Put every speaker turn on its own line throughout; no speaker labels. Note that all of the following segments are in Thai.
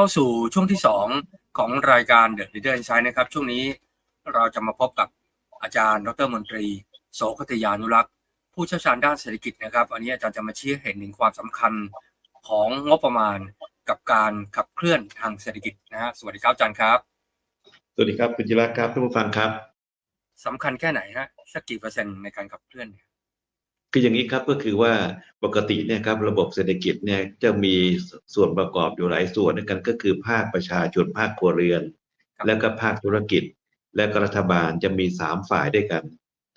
เข้าสู่ช่วงที่สองของรายการ The Leader Insight นะครับ ช่วงนี้เราจะมาพบกับอาจารย์ ดรมนตรี โสคตยานุรักษ์ ผู้เชี่ยวชาญด้านเศรษฐกิจนะครับ อันนี้อาจารย์จะมาชี้ให้เห็นถึงความสำคัญของงบประมาณกับการขับเคลื่อนทางเศรษฐกิจนะฮะสวัสดีครับอาจารย์ครับ
สวัสดีครับคุณจิรัตน์ครับท่านผู้ฟังครับ
สำคัญแค่ไหนฮะสักกี่เปอร์เซ็นต์ในการขับเคลื่อนเนี่ย
คืออย่างนี้ครับก็คือว่าปกติเนี่ยครับระบบเศรษฐกิจเนี่ยจะมีส่วนประกอบอยู่หลายส่วนด้วยกันก็คือภาคประชาชนภาคครัวเรือน แล้วก็ภาคธุรกิจ และก็รัฐบาลจะมีสามฝ่ายด้วยกัน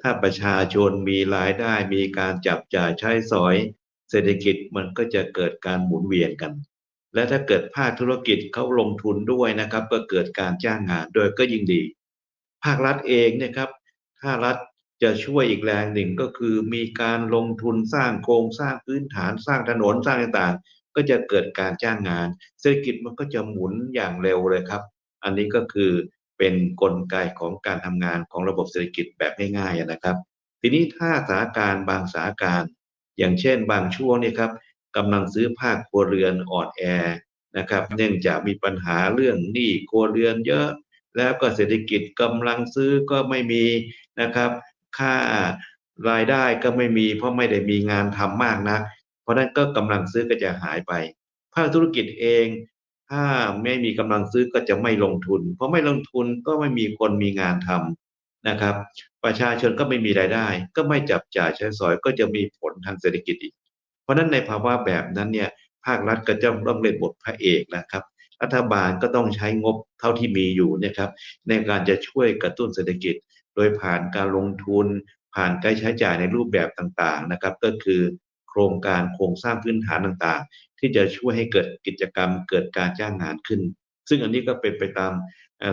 ถ้าประชาชนมีรายได้มีการจับจ่ายใช้สอย เศรษฐกิจมันก็จะเกิดการหมุนเวียนกัน และถ้าเกิดภาคธุรกิจเขาลงทุนด้วยนะครับ ก็เกิดการจ้างงานด้วยก็ยิ่งดี ภาครัฐเองเนี่ยครับถ้ารัฐ จะช่วยอีกแรงหนึ่งก็คือมีการลงทุนสร้างโครงสร้างพื้นฐานสร้างถนนสร้างต่างๆ ก็จะเกิดการจ้างงาน เศรษฐกิจมันก็จะหมุนอย่างเร็วเลยครับ อันนี้ก็คือเป็นนกลไกของการทำงานของระบบเศรษฐกิจแบบง่ายๆนะครับ ทีนี้ถ้าสถานการณ์บางสถานการณ์อย่างเช่นบางช่วงเนี่ยครับกำลังซื้อภาคครัวเรือนอ่อนแอนะครับเนื่องจากมีปัญหาเรื่องหนี้ครัวเรือนเยอะ แล้วก็เศรษฐกิจกำลังซื้อก็ไม่มีนะครับ ค่ารายได้ก็ไม่มีเพราะไม่ได้มีงานทำมากนักเพราะนั้นก็กำลังซื้อก็จะหายไป ภาคธุรกิจเอง ถ้าไม่มีกำลังซื้อก็จะไม่ลงทุน เพราะไม่ลงทุนก็ไม่มีคนมีงานทำนะครับ ประชาชนก็ไม่มีรายได้ ก็ไม่จับจ่ายใช้สอยก็จะมีผลทางเศรษฐกิจอีก เพราะฉะนั้นในภาวะแบบนั้นเนี่ยภาครัฐก็จะต้องเล่นบทพระเอกนะครับ รัฐบาลก็ต้องใช้งบเท่าที่มีอยู่เนะครับในการจะช่วยกระตุ้นเศรษฐกิจ โดยผ่านการลงทุน ผ่านการใช้จ่ายในรูปแบบต่างๆนะครับ ก็คือโครงการโครงสร้างพื้นฐานต่างๆ ที่จะช่วยให้เกิดกิจกรรมเกิดการจ้างงานขึ้น ซึ่งอันนี้ก็เป็นไปตาม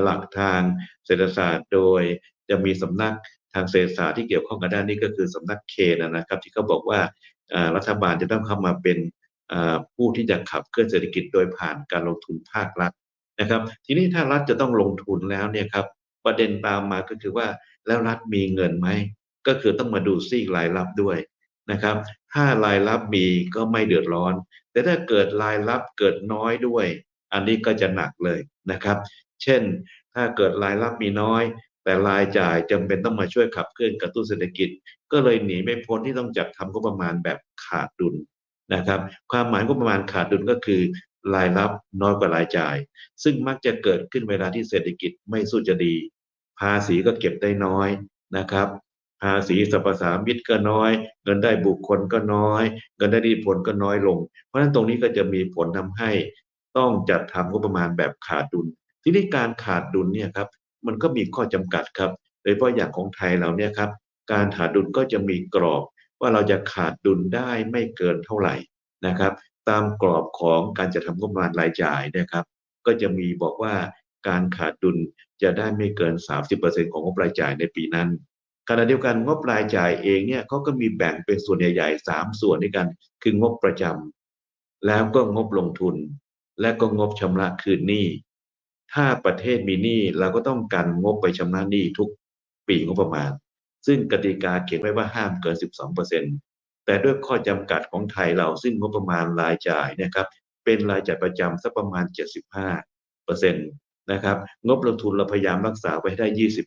หลักทางเศรษฐศาสตร์ โดยจะมีสำนักทางเศรษฐศาสตร์ที่เกี่ยวข้องกับด้านนี้ก็คือสำนักเคนนะครับ ที่เขาบอกว่ารัฐบาลจะต้องเข้ามาเป็นผู้ที่จะขับเคลื่อนเศรษฐกิจโดยผ่านการลงทุนภาครัฐนะครับ ทีนี้ถ้ารัฐจะต้องลงทุนแล้วเนี่ยครับ ประเด็นตามมาก็คือว่าแล้วรัฐมีเงินไหม ก็คือต้องมาดูซีกรายรับด้วยนะครับ ถ้ารายรับมีก็ไม่เดือดร้อน แต่ถ้าเกิดรายรับเกิดน้อยด้วย อันนี้ก็จะหนักเลยนะครับ เช่น ถ้าเกิดรายรับมีน้อย แต่รายจ่ายจำเป็นต้องมาช่วยขับเคลื่อนกระตุ้นเศรษฐกิจ ก็เลยหนีไม่พ้นที่ต้องจัดทำงบประมาณแบบขาดดุลนะครับ ความหมายงบประมาณขาดดุลก็คือรายรับน้อยกว่ารายจ่าย ซึ่งมักจะเกิดขึ้นเวลาที่เศรษฐกิจไม่สู้จะดี ภาษีก็เก็บได้น้อยนะครับ ภาษีสรรพสามิตก็น้อย เงินได้บุคคลก็น้อย เงินได้ดีผลก็น้อยลง เพราะฉะนั้นตรงนี้ก็จะมีผลทำให้ต้องจัดทำงบประมาณแบบขาดดุล ทีนี้การขาดดุลเนี่ยครับมันก็มีข้อจำกัดครับ โดยเฉพาะอย่างของไทยเราเนี่ยครับการขาดดุลก็จะมีกรอบว่าเราจะขาดดุลได้ไม่เกินเท่าไหร่นะครับ ตามกรอบของการจะทำงบประมาณรายจ่ายนะครับ ก็จะมีบอกว่า การขาดดุลจะได้ไม่เกิน 30%ของงบรายจ่ายในปีนั้นขณะเดียวกันงบรายจ่ายเองเนี่ยเขาก็มีแบ่งเป็นส่วนใหญ่ๆ 3 ส่วนด้วยกัน คืองบประจำแล้วก็งบลงทุน และก็งบชำระคืนหนี้ ถ้าประเทศมีหนี้เราก็ต้องกันงบไปชำระหนี้ทุกปีงบประมาณ ซึ่งกติกาเขียนไว้ว่าห้ามเกิน 12%แต่ด้วยข้อจำกัดของไทยเราซึ่งงบประมาณรายจ่ายนะครับเป็นรายจ่ายประจำสักประมาณ 75% นะครับ งบลงทุนเราพยายามรักษาไว้ได้ 20%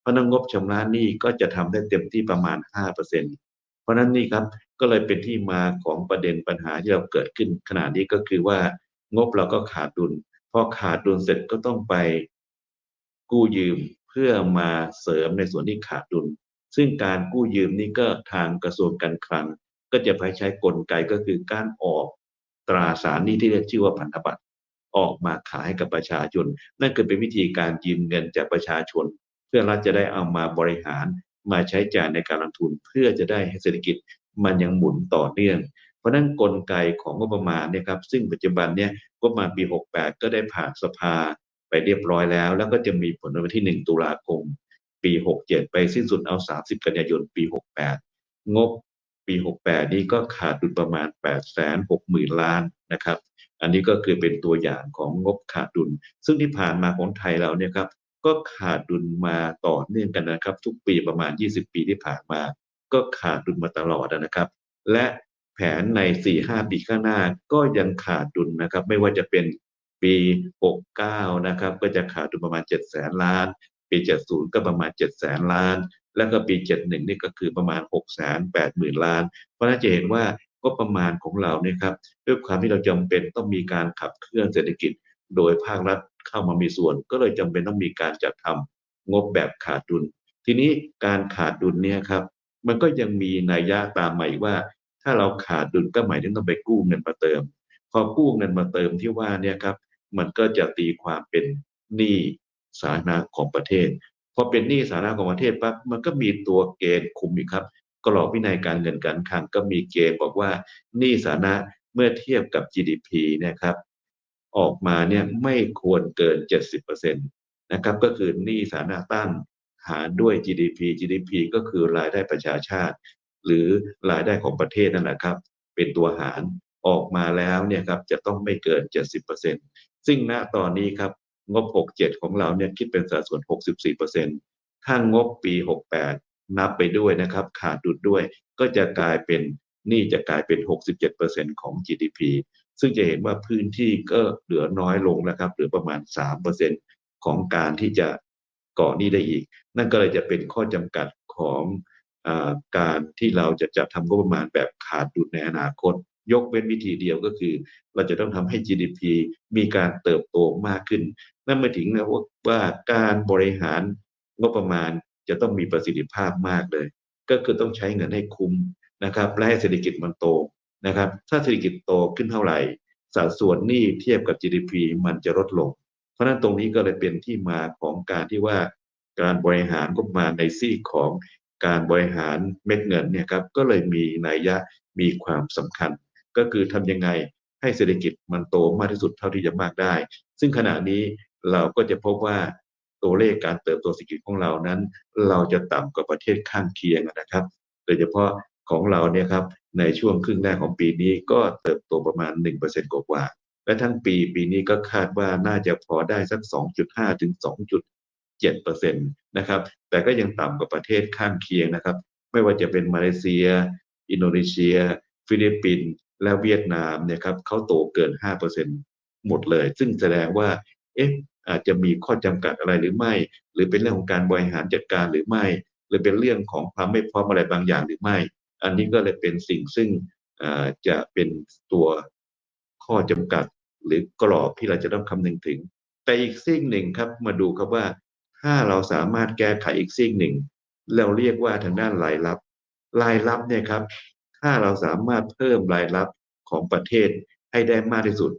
เพราะนั้นงบชำระหนี้ก็จะทำได้เต็มที่ประมาณ 5%เพราะนั้นนี่ครับก็เลยเป็นที่มาของประเด็นปัญหาที่เราเกิดขึ้นขณะนี้ก็คือว่างบเราก็ขาดดุลพอขาดดุลเสร็จก็ต้องไปกู้ยืมเพื่อมาเสริมในส่วนที่ขาดดุล ซึ่งการกู้ยืมนี่ก็ทางกระทรวงการคลัง ก็จะไปใช้กลไกก็คือการออกตราสารหนี้ที่เรียกชื่อว่าพันธบัตร ออกมาขายให้กับประชาชน นั่นคือเป็นวิธีการยืมเงินจากประชาชน เพื่อรัฐจะได้เอามาบริหารมาใช้จ่ายในการลงทุน เพื่อจะได้ให้เศรษฐกิจมันยังหมุนต่อเนื่อง เพราะนั้นกลไกของงบประมาณเนี่ยครับซึ่งปัจจุบันเนี่ยงบประมาณปี 68 ก็ได้ผ่านสภาไปเรียบร้อยแล้ว แล้วก็จะมีผลวันที่ 1 ตุลาคม ปี 67 ไปสิ้นสุดเอา 30 กันยายนปี 68 งบปี 68 นี้ก็ขาดดุลประมาณ 860,000 ล้านนะครับ อันนี้ก็คือเป็นตัวอย่างของงบขาดดุล ซึ่งที่ผ่านมาของไทยเราเนี่ยครับก็ขาดดุลมาต่อเนื่องกันนะครับ ทุกปีประมาณ 20 ปีที่ผ่านมา ก็ขาดดุลมาตลอดนะครับ และแผนใน 4-5 ปีข้างหน้าก็ยังขาดดุลนะครับ ไม่ว่าจะเป็นปี 69 นะครับ ก็จะขาดดุลประมาณ7แสนล้าน ปี 70 ก็ประมาณ7แสนล้าน แล้วก็ปี 71 นี่ก็คือประมาณ6แสน8หมื่นล้าน เพราะนั้นจะเห็นว่า ก็ประมาณของเราเนี่ยครับด้วยความที่เราจำเป็นต้องมีการขับเคลื่อนเศรษฐกิจ โดยภาครัฐเข้ามามีส่วน ก็เลยจำเป็นต้องมีการจัดทำงบแบบขาดดุล ทีนี้การขาดดุลเนี่ยครับมันก็ยังมีนัยยะตามมาอีกว่า ถ้าเราขาดดุลก็หมายถึงต้องไปกู้เงินมาเติม พอกู้เงินมาเติมที่ว่าเนี่ยครับมันก็จะตีความเป็นหนี้สาธารณะของประเทศ พอเป็นหนี้สาธารณะของประเทศปั๊บมันก็มีตัวเกณฑ์คุมอีกครับ กรอบวินัยการเงินการคลังก็มีเกณฑ์บอกว่าหนี้สาธารณะเมื่อเทียบกับ GDP นะครับ ออกมาเนี่ยไม่ควรเกิน 70%นะครับ ก็คือหนี้สาธารณะตั้งหารด้วย GDP GDP ก็คือรายได้ประชาชาติ หรือรายได้ของประเทศนั่นแหละครับ เป็นตัวหารออกมาแล้วเนี่ยครับจะต้องไม่เกิน 70%ซึ่งณตอนนี้ครับงบ 67 ของเราเนี่ยคิดเป็นสัดส่วน 64%ถ้างบปี 68 นับไปด้วยนะครับ ขาดดุลด้วย ก็จะกลายเป็นนี้จะกลายเป็น 67%ของ GDP ซึ่งจะเห็นว่าพื้นที่ก็เหลือน้อยลงแล้วครับเหลือประมาณ 3%ของการที่จะก่อหนี้ได้อีก นั่นก็เลยจะเป็นข้อจำกัดของอาการที่เราจะจัดทำงบประมาณแบบขาดดุลในอนาคต ยกเว้นวิธีเดียวก็คือ เราจะต้องทำให้ GDP มีการเติบโตมากขึ้น นั่นหมายถึงนะว่าการบริหารงบประมาณ จะต้องมีประสิทธิภาพมากเลย ก็คือต้องใช้เงินให้คุ้มนะครับและให้เศรษฐกิจมันโตนะครับ ถ้าเศรษฐกิจโตขึ้นเท่าไหร่ สัดส่วนหนี้เทียบกับ GDP มันจะลดลง เพราะนั้นตรงนี้ก็เลยเป็นที่มาของการที่ว่าการบริหารงบมาในซีกของการบริหารเม็ดเงินเนี่ยครับก็เลยมีนัยยะมีความสำคัญ ก็คือทำยังไงให้เศรษฐกิจมันโตมากที่สุดเท่าที่จะมากได้ ซึ่งขณะนี้เราก็จะพบว่า ตัวเลขการเติบโตเศรษฐกิจของเรานั้น เราจะต่ำกว่าประเทศข้างเคียงนะครับ โดยเฉพาะของเราเนี่ยครับในช่วงครึ่งแรกของปีนี้ก็เติบโตประมาณ 1%กว่าๆและทั้งปีปีนี้ก็คาดว่าน่าจะพอได้สัก 2.5 ถึง 2.7%นะครับแต่ก็ยังต่ำกว่าประเทศข้างเคียงนะครับ ไม่ว่าจะเป็นมาเลเซีย อินโดนีเซีย ฟิลิปปินส์และเวียดนามเนี่ยครับเขาโตเกิน 5%หมดเลย ซึ่งแสดงว่าเอ๊ะ อาจจะมีข้อจำกัดอะไรหรือไม่ หรือเป็นเรื่องของการบริหารจัดการหรือไม่ หรือเป็นเรื่องของความไม่พร้อมอะไรบางอย่างหรือไม่ อันนี้ก็เลยเป็นสิ่งซึ่งจะเป็นตัวข้อจำกัดหรือกรอบที่เราจะต้องคำนึงถึง แต่อีกสิ่งหนึ่งครับมาดูครับว่า ถ้าเราสามารถแก้ไขอีกสิ่งหนึ่ง เราเรียกว่าทางด้านรายรับ รายรับเนี่ยครับ ถ้าเราสามารถเพิ่มรายรับของประเทศให้ได้มากที่สุด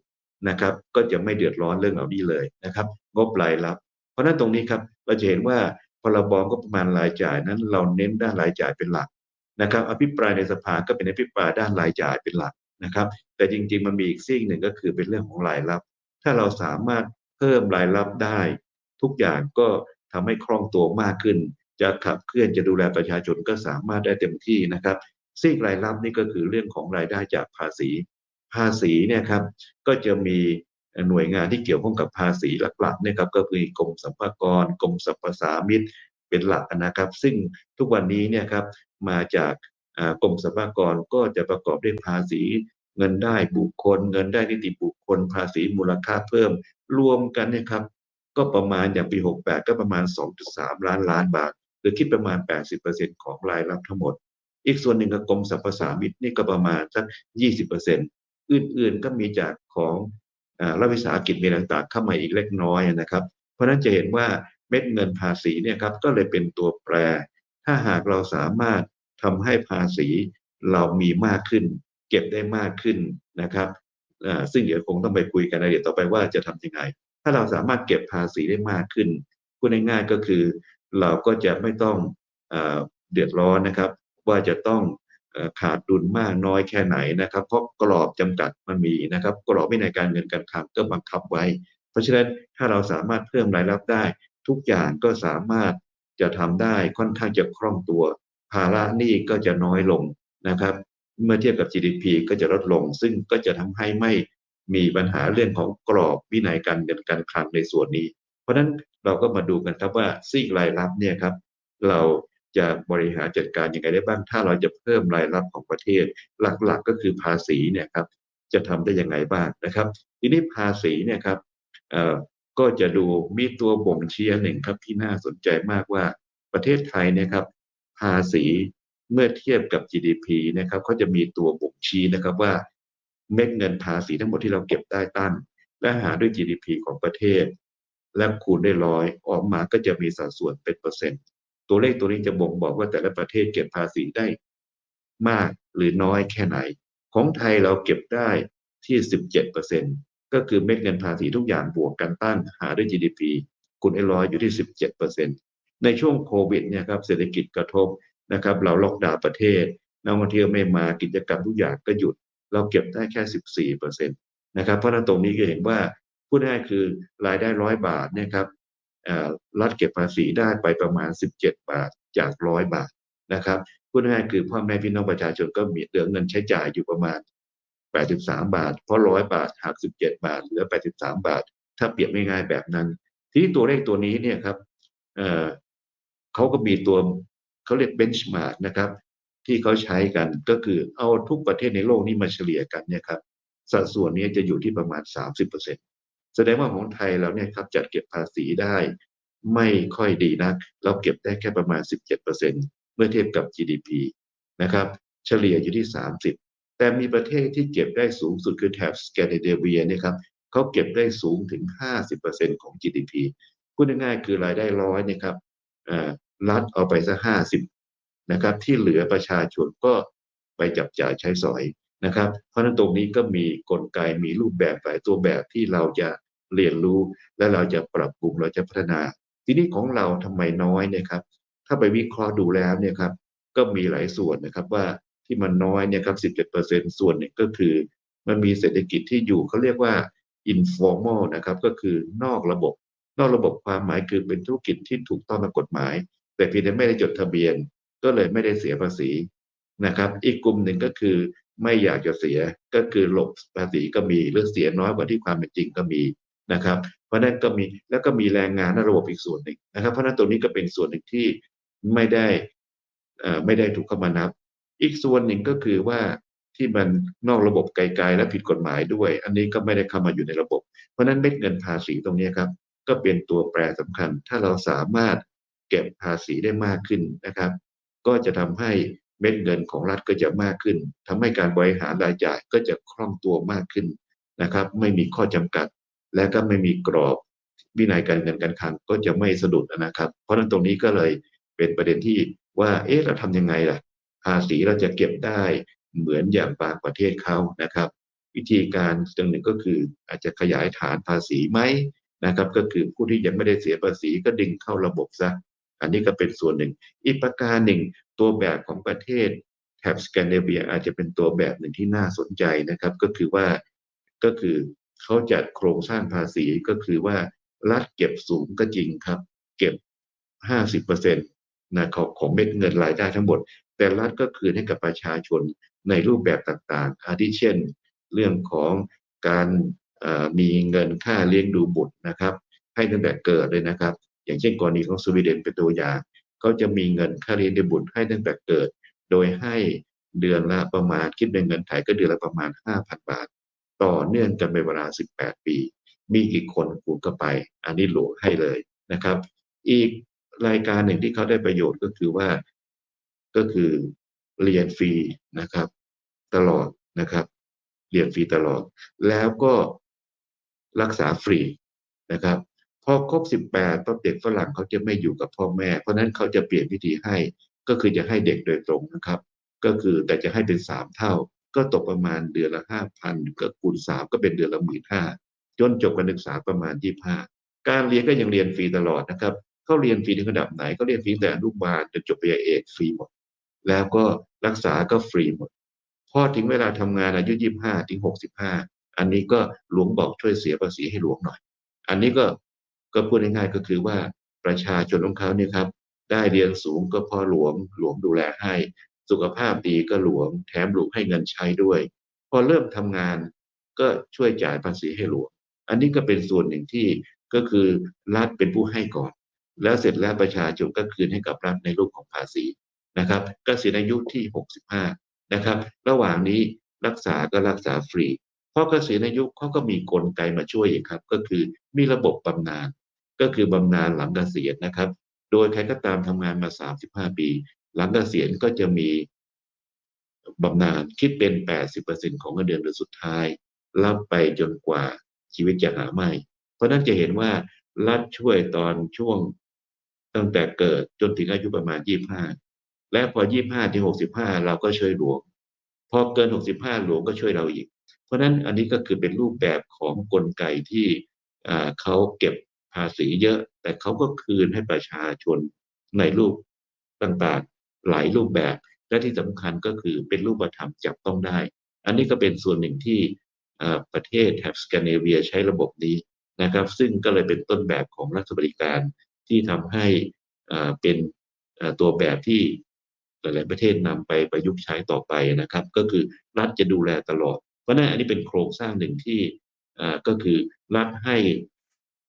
นะครับ ก็จะไม่เดือดร้อนเรื่องเหล่านี้เลยนะครับ งบรายรับ เพราะนั้นตรงนี้ครับเราจะเห็นว่าพรบงบประมาณรายจ่ายนั้นเราเน้นด้านรายจ่ายเป็นหลักนะครับ อภิปรายในสภาก็เป็นอภิปรายด้านรายจ่ายเป็นหลักนะครับ แต่จริงๆมันมีอีกซีกหนึ่งก็คือเป็นเรื่องของรายรับ ถ้าเราสามารถเพิ่มรายรับได้ ทุกอย่างก็ทำให้คล่องตัวมากขึ้น จะขับเคลื่อนจะดูแลประชาชนก็สามารถได้เต็มที่นะครับซีกรายรับนี่ก็คือเรื่องของรายได้จากภาษี ภาษีเนี่ยครับก็จะมีหน่วยงานที่เกี่ยวข้องกับภาษีหลักๆเนี่ยครับก็คือกรมสรรพากรกรมสรรพสามิตเป็นหลักนะครับ ซึ่งทุกวันนี้เนี่ยครับมาจากกรมสรรพากรก็จะประกอบด้วยภาษีเงินได้บุคคล เงินได้นิติบุคคล ภาษีมูลค่าเพิ่ม รวมกันเนี่ยครับ ก็ประมาณอย่างปี 68 ก็ประมาณ 2.3 ล้านล้านบาท หรือคิดประมาณ 80%ของรายรับทั้งหมด อีกส่วนหนึ่งกับกรมสรรพสามิตนี่ก็ประมาณสัก 20% อื่นๆ ก็มีจากของรัฐวิสาหกิจมีต่างๆ เข้ามาอีกเล็กน้อยนะครับ เพราะนั้นจะเห็นว่าเม็ดเงินภาษีเนี่ยครับก็เลยเป็นตัวแปร ถ้าหากเราสามารถทำให้ภาษีเรามีมากขึ้น เก็บได้มากขึ้นนะครับซึ่งเดี๋ยวคงต้องไปคุยกันในเดี๋ยวต่อไปว่าจะทำยังไง ถ้าเราสามารถเก็บภาษีได้มากขึ้นพูดง่ายๆก็คือ เราก็จะไม่ต้องเดือดร้อนนะครับ ว่าจะต้อง ขาดดุลมากน้อยแค่ไหนนะครับเพราะกรอบจำกัดมันมีนะครับกรอบวินัยการเงินการคลังก็บังคับไว้ เพราะฉะนั้นถ้าเราสามารถเพิ่มรายรับได้ ทุกอย่างก็สามารถจะทำได้ค่อนข้างจะคล่องตัว ภาระหนี้ก็จะน้อยลงนะครับ เมื่อเทียบกับ GDP ก็จะลดลง ซึ่งก็จะทำให้ไม่มีปัญหาเรื่องของกรอบวินัยการเงินการคลังในส่วนนี้ เพราะฉะนั้นเราก็มาดูกันครับว่าซีกรายรับเนี่ยครับเรา จะบริหารจัดการยังไงได้บ้าง ถ้าเราจะเพิ่มรายรับของประเทศ หลักๆก็คือภาษีเนี่ยครับจะทำได้ยังไงบ้างนะครับ ทีนี้ภาษีเนี่ยครับก็จะดูมีตัวบ่งชี้หนึ่งครับที่น่าสนใจมากว่าประเทศไทยเนะครับภาษีเมื่อเทียบกับ GDP นะครับเขาจะมีตัวบ่งชี้นะครับว่าเม็ดเงินภาษีทั้งหมดที่เราเก็บได้ตั้ง และหาด้วย GDP ของประเทศ และคูณด้วยร้อยออกมาก็จะมีสัดส่วนเป็นเปอร์เซ็นต์ ตัวเลขตัวนี้จะบ่งบอกว่าแต่ละประเทศเก็บภาษีได้มากหรือน้อยแค่ไหน ของไทยเราเก็บได้ที่ 17%ก็คือเม็ดเงินภาษีทุกอย่างบวกกันตั้งหาด้วย GDP คูณไอ้ร้อยอยู่ที่ 17%ในช่วงโควิดเนี่ยครับเศรษฐกิจกระทบนะครับเราล็อกดาวน์ประเทศนักท่องเที่ยวไม่มากิจกรรมทุกอย่างก็หยุด เราเก็บได้แค่ 14%นะครับเพราะนั้นตรงนี้ก็เห็นว่าพูดง่ายคือรายได้ร้อยบาทเนะครับ รัฐเก็บภาษีได้ไปประมาณ 17 บาทจากร้อยบาทนะครับพูดง่ายๆคือพ่อแม่พี่น้องประชาชนก็มีเหลือเงินใช้จ่ายอยู่ประมาณ 83 บาท เพราะร้อยบาทหัก 17 บาท เหลือ 83 บาท ถ้าเปรียบง่ายๆแบบนั้น ทีนี้ตัวเลขตัวนี้เนี่ยครับเเขาก็มีตัวเขาเรียกเบนช์มาร์กนะครับ ที่เขาใช้กันก็คือเอาทุกประเทศในโลกนี้มาเฉลี่ยกันเนี่ยครับสัดส่วนนี้จะอยู่ที่ประมาณ 30% แสดงว่าของไทยเราเนี่ยครับจัดเก็บภาษีได้ ไม่ค่อยดีนักเราเก็บได้แค่ประมาณ 17%เมื่อเทียบกับ GDP นะครับ เฉลี่ยอยู่ที่ 30 แต่มีประเทศที่เก็บได้สูงสุดคือแถบสแกนดิเนเวียเนี่ยครับเขาเก็บได้สูงถึง 50%ของ GDP พูดง่ายๆคือรายได้ร้อยเนี่ยครับอ่อรัฐเอาไปสักห้าสิบนะครับที่เหลือประชาชนก็ไปจับจ่ายใช้สอยนะครับ เพราะฉะนั้นตรงนี้ก็มีกลไกมีรูปแบบหลายตัวแบบที่เราจะ เรียนรู้ และเราจะปรับปรุงเราจะพัฒนา ทีนี้ของเราทำไมน้อยเนี่ยครับ ถ้าไปวิเคราะห์ดูแล้วเนี่ยครับ ก็มีหลายส่วนนะครับว่าที่มันน้อยเนี่ยครับ 17%ส่วนหนึ่งก็คือ มันมีเศรษฐกิจที่อยู่เขาเรียกว่า informal นะครับ ก็คือนอกระบบ นอกระบบความหมายคือเป็นธุรกิจที่ถูกต้องตามกฎหมาย แต่เพียงแต่ไม่ได้จดทะเบียน ก็เลยไม่ได้เสียภาษีนะครับ อีกกลุ่มหนึ่งก็คือไม่อยากจะเสียก็คือหลบภาษีก็มีหรือเสียน้อยกว่าที่ความเป็นจริงก็มี นะครับ เพราะนั้นก็มีแล้วก็มีแรงงานในระบบอีกส่วนหนึ่งนะครับ เพราะนั้นตรงนี้ก็เป็นส่วนหนึ่งที่ไม่ได้อ่อไม่ได้ถูกเข้ามานับ อีกส่วนหนึ่งก็คือว่าที่มันนอกระบบไกลๆและผิดกฎหมายด้วย อันนี้ก็ไม่ได้เข้ามาอยู่ในระบบ เพราะฉะนั้นเม็ดเงินภาษีตรงนี้ครับ ก็เป็นตัวแปรสำคัญ ถ้าเราสามารถเก็บภาษีได้มากขึ้นนะครับ ก็จะทำให้เม็ดเงินของรัฐก็จะมากขึ้นทำให้การบริหารรายจ่ายก็จะคล่องตัวมากขึ้นนะครับ ไม่มีข้อจำกัด และก็ไม่มีกรอบวินัยการเงินการคลังก็จะไม่สะดุดนะครับ เพราะนั้นตรงนี้ก็เลยเป็นประเด็นที่ว่า เอ๊ะเราทำยังไงล่ะ ภาษีเราจะเก็บได้เหมือนอย่างบางประเทศเขานะครับ วิธีการตัวหนึ่งก็คืออาจจะขยายฐานภาษีไหมนะครับ ก็คือผู้ที่ยังไม่ได้เสียภาษีก็ดึงเข้าระบบซะอันนี้ก็เป็นส่วนหนึ่ง อีกประการหนึ่งตัวแบบของประเทศแถบสแกนดิเนเวียอาจจะเป็นตัวแบบหนึ่งที่น่าสนใจนะครับ ก็คือว่าก็คือ เขาจัดโครงสร้างภาษีก็คือว่ารัฐเก็บสูงก็จริงครับ เก็บ 50%นะของของเม็ดเงินรายได้ทั้งหมด แต่รัฐก็คืนให้กับประชาชนในรูปแบบต่างๆ อาทิเช่น เรื่องของการมีเงินค่าเลี้ยงดูบุตรนะครับ ให้ตั้งแต่เกิดเลยนะครับ อย่างเช่นกรณีของสวีเดนเป็นตัวอย่างเขาจะมีเงินค่าเลี้ยงดูบุตรให้ตั้งแต่เกิด โดยให้เดือนละประมาณคิดเป็นเงินไทยก็เดือนละประมาณ 5,000 บาท ต่อเนื่องกันเป็นเวลา 18 ปี มีกี่คนคูณเข้าไป อันนี้หลวงให้เลยนะครับ อีกรายการหนึ่งที่เขาได้ประโยชน์ก็คือว่าก็คือเรียนฟรีนะครับ ตลอดนะครับ เรียนฟรีตลอด แล้วก็รักษาฟรีนะครับพอครบ 18ปั๊บเด็กฝรั่งเขาจะไม่อยู่กับพ่อแม่ เพราะฉะนั้นเขาจะเปลี่ยนวิธีให้ก็คือจะให้เด็กโดยตรงนะครับ ก็คือแต่จะให้เป็นสามเท่า ก็ตกประมาณเดือนละห้าพันก็คูณสามก็เป็นเดือนละหมื่นห้าจนจบการศึกษาประมาณยี่ห้าการเรียนก็ยังเรียนฟรีตลอดนะครับเขาเรียนฟรีถึงระดับไหนก็เรียนฟรีแต่อนุบาลจนจบปริญญาเอกฟรีหมด แล้วก็รักษาก็ฟรีหมดพอถึงเวลาทำงานอายุยี่ห้าถึงหกสิบห้าอันนี้ก็หลวงบอกช่วยเสียภาษีให้หลวงหน่อย อันนี้ก็ก็พูดง่ายๆก็คือว่าประชาชนของเขาเนี่ยครับได้เรียนสูงก็พ่อหลวงหลวงดูแลให้ สุขภาพดีก็หลวง แถมหลวงให้เงินใช้ด้วย พอเริ่มทำงานก็ช่วยจ่ายภาษีให้หลวง อันนี้ก็เป็นส่วนหนึ่งที่ก็คือรัฐเป็นผู้ให้ก่อน แล้วเสร็จแล้วประชาชนก็คืนให้กับรัฐในรูปของภาษีนะครับเกษียณอายุที่ 65 นะครับ ระหว่างนี้รักษาก็รักษาฟรีพอเกษียณอายุเขาก็มีกลไกมาช่วยอีกครับ ก็คือมีระบบบำนาญก็คือบำนาญหลังเกษียณนะครับ โดยใครก็ตามทำงานมา 35 ปี หลังเกษียณก็จะมีบำนาญคิดเป็น 80%ของเงินเดือนเดือนสุดท้าย รับไปจนกว่าชีวิตจะหาไม่ เพราะนั้นจะเห็นว่ารัฐช่วยตอนช่วงตั้งแต่เกิดจนถึงอายุประมาณ 25 และพอ 25 ถึง 65 เราก็ช่วยหลวง พอเกิน 65 หลวงก็ช่วยเราอีก เพราะนั้นอันนี้ก็คือเป็นรูปแบบของกลไกที่เขาเก็บภาษีเยอะ แต่เขาก็คืนให้ประชาชนในรูปต่าง หลายรูปแบบ และที่สำคัญก็คือเป็นรูปธรรมจับต้องได้ อันนี้ก็เป็นส่วนหนึ่งที่ประเทศแถบสแกนดิเนเวียใช้ระบบนี้นะครับ ซึ่งก็เลยเป็นต้นแบบของรัฐบริการที่ทำให้เป็นตัวแบบที่หลาย ๆ ประเทศนำไปประยุกต์ใช้ต่อไปนะครับ ก็คือรัฐจะดูแลตลอด เพราะนั้นอันนี้เป็นโครงสร้างหนึ่งที่ก็คือรัฐให้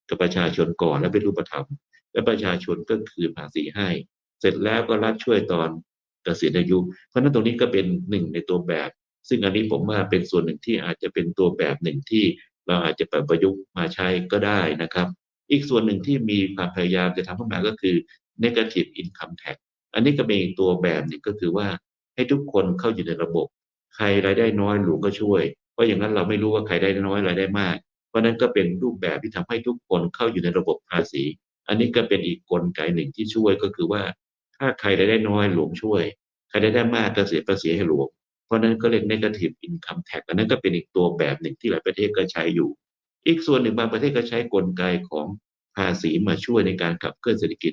กับประชาชนก่อนและเป็นรูปธรรม และประชาชนก็คืนภาษีให้ สร็จแล้วก็รัฐช่วยตอนเกษียณอายุ เพราะนั้นตรงนี้ก็เป็นหนึ่งในตัวแบบ ซึ่งอันนี้ผมว่าเป็นส่วนหนึ่งที่อาจจะเป็นตัวแบบหนึ่งที่เราอาจจะปประยุกต์มาใช้ก็ได้นะครับ อีกส่วนหนึ่งที่มีความพยายามจะทำขึ้นมาก็คือ negative income tax อันนี้ก็เป็นอีตัวแบบหนึ่งก็คือว่าให้ทุกคนเข้าอยู่ในระบบ ใครรายได้น้อยหลวงก็ช่วย เพราะอย่างนั้นเราไม่รู้ว่าใครได้น้อยรายได้มาก เพราะนั้นก็เป็นรูปแบบที่ทำให้ทุกคนเข้าอยู่ในระบบภาษี อันนี้ก็เป็นอีกกลไกหนึ่งที่ช่วยก็คือว่า ถ้าใครรายได้น้อยหลวงช่วย ใครรายได้มากก็เสียภาษีให้หลวง เพราะนั้นก็เรียก negative income tax อันนั้นก็เป็นอีกตัวแบบหนึ่งที่หลายประเทศก็ใช้อยู่ อีกส่วนหนึ่งบางประเทศก็ใช้กลไกของภาษีมาช่วยในการขับเคลื่อนเศรษฐกิจ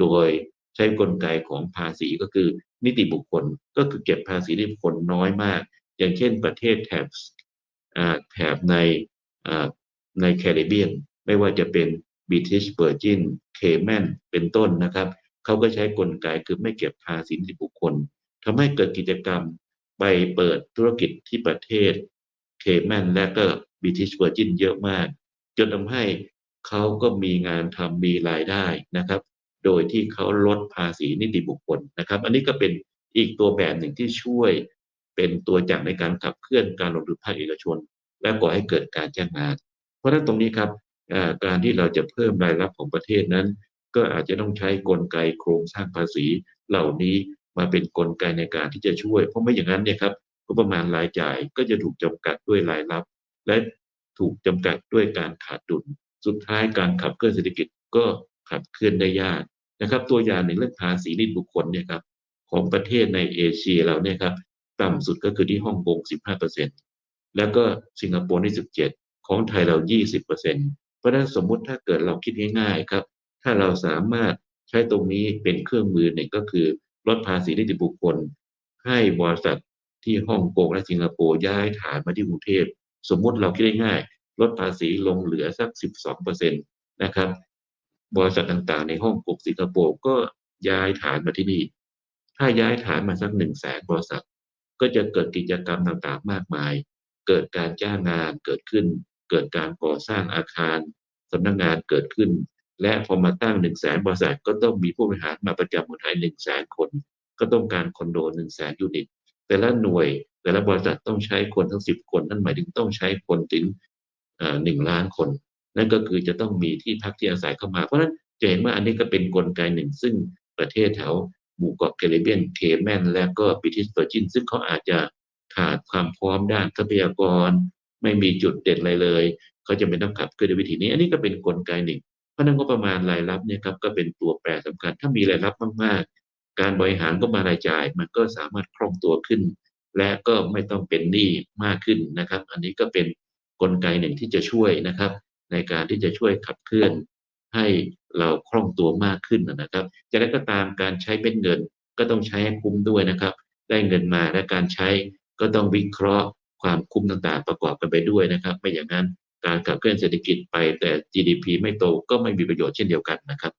โดยใช้กลไกของภาษีก็คือนิติบุคคลก็คือเก็บภาษีนิติบุคคลน้อยมาก อย่างเช่นประเทศแถบแถบในในแคริบเบียนไม่ว่าจะเป็น British Virgin Cayman เป็นต้นนะครับ เขาก็ใช้กลไกคือไม่เก็บภาษีนิติบุคคลทำให้เกิดกิจกรรมไปเปิดธุรกิจที่ประเทศเคแมนและก็ British Virgin เยอะมาก จนทำให้เขาก็มีงานทำมีรายได้นะครับ โดยที่เขาลดภาษีนิติบุคคลนะครับ อันนี้ก็เป็นอีกตัวแบบหนึ่งที่ช่วยเป็นตัวอย่างในการขับเคลื่อนการลงทุนภาคเอกชน และก่อให้เกิดการจ้างงาน เพราะฉะนั้นตรงนี้ครับการที่เราจะเพิ่มรายรับของประเทศนั้น ก็อาจจะต้องใช้กลไกโครงสร้างภาษีเหล่านี้มาเป็นกลไกในการที่จะช่วย เพราะไม่อย่างนั้นเนี่ยครับก็ประมาณรายจ่ายก็จะถูกจำกัดด้วยรายรับ และถูกจำกัดด้วยการขาดดุลสุดท้ายการขับเคลื่อนเศรษฐกิจก็ขับเคลื่อนได้ยากนะครับ ตัวอย่างหนึ่งเรื่องภาษีนิติบุคคลเนี่ยครับของประเทศในเอเชียเราเนี่ยครับต่ำสุดก็คือที่ฮ่องกง 15%แล้วก็สิงคโปร์นี่ 17 ของไทยเรา 20%เพราะฉะนั้นสมมุติถ้าเกิดเราคิดง่ายๆครับ ถ้าเราสามารถใช้ตรงนี้เป็นเครื่องมือหนึ่งก็คือลดภาษีนิติบุคคล ให้บริษัทที่ฮ่องกงและสิงคโปร์ย้ายฐานมาที่กรุงเทพสมมุติเราคิดได้ง่าย ลดภาษีลงเหลือสัก 12%นะครับ บริษัทต่างๆ ในฮ่องกงสิงคโปร์ก็ย้ายฐานมาที่นี่ ถ้าย้ายฐานมาสักหนึ่งแสนบริษัท ก็จะเกิดกิจกรรมต่างๆ มากมาย เกิดการจ้างงานเกิดขึ้น เกิดการก่อสร้างอาคารสำนักงานเกิดขึ้น และพอมาตั้งหนึ่งแสนบริษัทก็ต้องมีผู้บริหารมาประจำเมืองไทยหนึ่งแสนคน ก็ต้องการคอนโดหนึ่งแสนยูนิต แต่ละหน่วย แต่ละบริษัทต้องใช้คนทั้งสิบคน นั่นหมายถึงต้องใช้คนถึงหนึ่งล้านคน นั่นก็คือจะต้องมีที่พักที่อาศัยเข้ามา เพราะฉะนั้นจะเห็นว่าอันนี้ก็เป็นนกลไกหนึ่ง ซึ่งประเทศแถวหมู่เกาะแคริบเบียนเคแมนและก็บิทิสเวอร์จิน ซึ่งเขาอาจจะขาดความพร้อมด้านทรัพยากร ไม่มีจุดเด่นอะไรเลย เขาจะไม่ต้องขับเคลื่อนด้วยวิธีนี้ อันนี้ก็เป็นนกลไกหนึ่ง เพราะนั้นงบประมาณรายรับเนี่ยครับก็เป็นตัวแปรสำคัญ ถ้ามีรายรับมากๆ การบริหารก็มารายจ่าย มันก็สามารถคล่องตัวขึ้น และก็ไม่ต้องเป็นหนี้มากขึ้นนะครับ อันนี้ก็เป็นนกลไกหนึ่งที่จะช่วยนะครับ ในการที่จะช่วยขับเคลื่อนให้เราคล่องตัวมากขึ้นนะครับจะได้ก็ตามการใช้เป็นเงินก็ต้องใช้ให้คุ้มด้วยนะครับ ได้เงินมาและการใช้ก็ต้องวิเคราะห์ความคุ้มต่างๆ ประกอบกันไปด้วยนะครับ ไม่อย่างนั้น การขับเคลื่อนเศรษฐกิจไปแต่ GDP ไม่โตก็ไม่มีประโยชน์เช่นเดียวกันนะครับ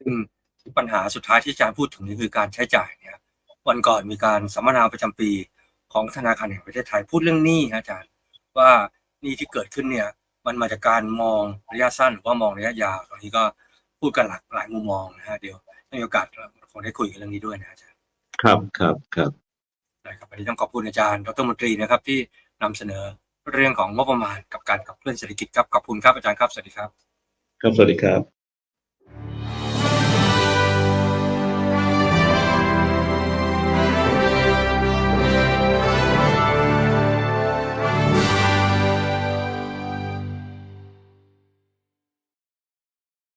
ซึ่งปัญหาสุดท้ายที่อาจารย์พูดถึงนี่คือการใช้จ่ายเนี่ยวันก่อนมีการสัมมนาประจำปีของธนาคารแห่งประเทศไทยพูดเรื่องหนี้ฮะอาจารย์ ว่าหนี้ที่เกิดขึ้นเนี่ยมันมาจากการมองระยะสั้นหรือว่ามองระยะยาวตรงนี้ก็พูดกันหลากหลายมุมมองนะฮะเดี๋ยวมีโอกาสคงได้คุยกันเรื่องนี้ด้วยนะอาจารย์
ครับครับครับ
นะครับวันนี้ต้องขอบคุณอาจารย์ ดรมนตรีนะครับที่นำเสนอ เรื่องของงบประมาณกับการขับเคลื่อนเศรษฐกิจครับขอบคุณครับอาจารย์ครับสวัสดีครับ
ครับสวัสดีครับ